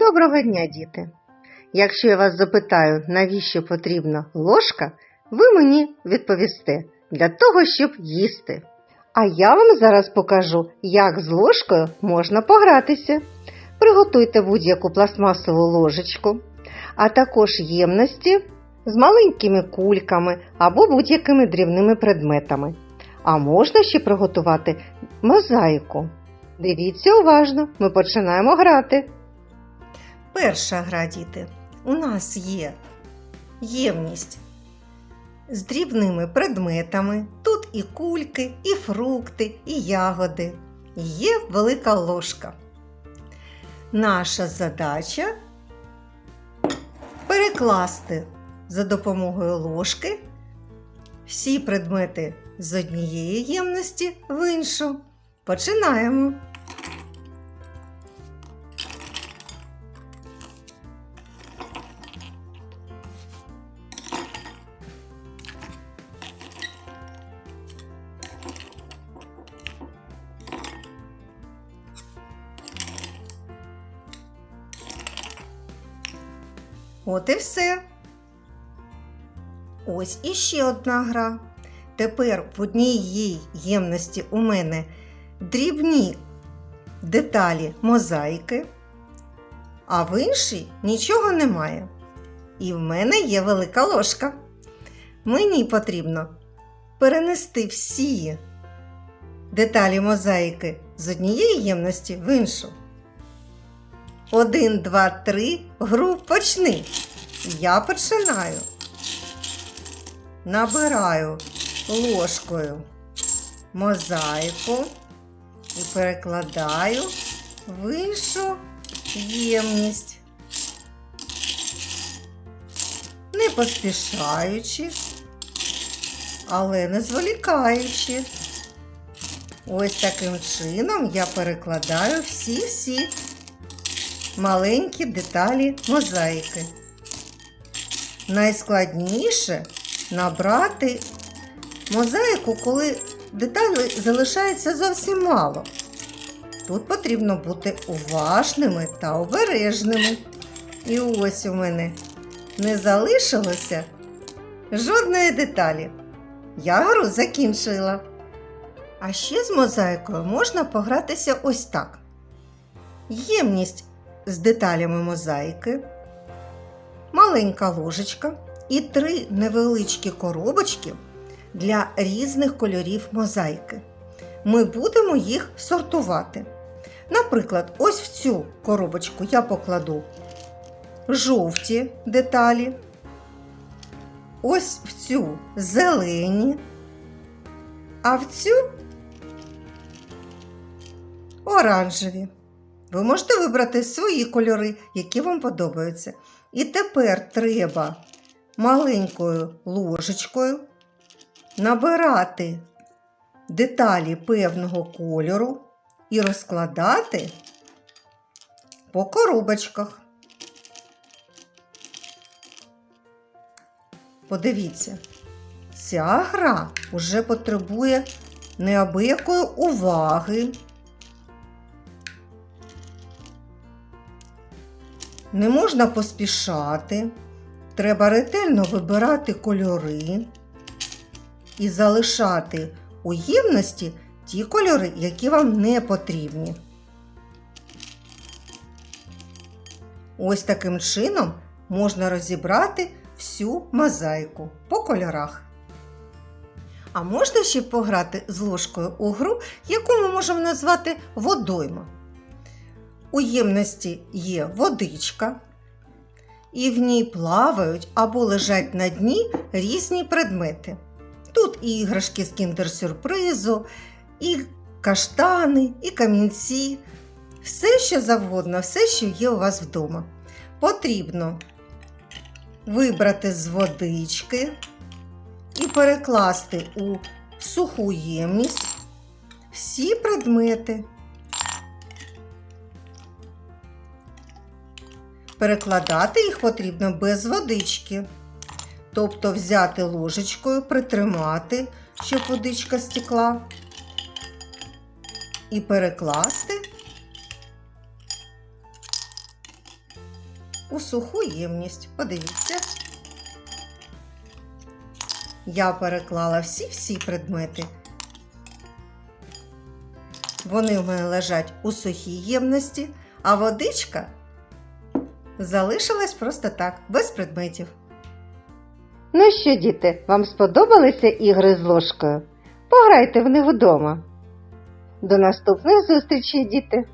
Доброго дня, діти! Якщо я вас запитаю, навіщо потрібна ложка, ви мені відповісте для того, щоб їсти. А я вам зараз покажу, як з ложкою можна погратися. Приготуйте будь-яку пластмасову ложечку, а також ємності з маленькими кульками або будь-якими дрібними предметами. А можна ще приготувати мозаїку. Дивіться уважно, ми починаємо грати. Перша гра, діти. У нас є ємність з дрібними предметами. Тут і кульки, і фрукти, і ягоди. Є велика ложка. Наша задача перекласти за допомогою ложки всі предмети з однієї ємності в іншу. Починаємо. От і все. Ось іще одна гра. Тепер в одній ємності у мене дрібні деталі мозаїки, а в іншій нічого немає. І в мене є велика ложка. Мені потрібно перенести всі деталі мозаїки з однієї ємності в іншу. Один, два, три. Гру почни. Я починаю. Набираю ложкою мозаїку і перекладаю в іншу ємність. Не поспішаючи, але не зволікаючи. Ось таким чином я перекладаю всі-всі маленькі деталі мозаїки. Найскладніше набрати мозаїку, коли деталей залишається зовсім мало. Тут потрібно бути уважними та обережними. І ось у мене не залишилося жодної деталі. Я гру закінчила. А ще з мозаїкою можна погратися ось так. Ємність з деталями мозаїки, маленька ложечка і три невеличкі коробочки для різних кольорів мозаїки. Ми будемо їх сортувати. Наприклад, ось в цю коробочку я покладу жовті деталі, ось в цю зелені, а в цю оранжеві. Ви можете вибрати свої кольори, які вам подобаються. І тепер треба маленькою ложечкою набирати деталі певного кольору і розкладати по коробочках. Подивіться, ця гра вже потребує неабиякої уваги. Не можна поспішати, треба ретельно вибирати кольори і залишати у ємності ті кольори, які вам не потрібні. Ось таким чином можна розібрати всю мозаїку по кольорах. А можна ще пограти з ложкою у гру, яку ми можемо назвати водойма. У ємності є водичка, і в ній плавають або лежать на дні різні предмети. Тут і іграшки з кіндер-сюрпризу, і каштани, і камінці. Все, що завгодно, все, що є у вас вдома. Потрібно вибрати з водички і перекласти у суху ємність всі предмети. Перекладати їх потрібно без водички. Тобто взяти ложечкою, притримати, щоб водичка стекла, і перекласти у суху ємність. Подивіться. Я переклала всі-всі предмети. Вони в мене лежать у сухій ємності, а водичка залишилась просто так, без предметів. Ну що, діти, вам сподобалися ігри з ложкою? Пограйте в них вдома. До наступних зустрічей, діти!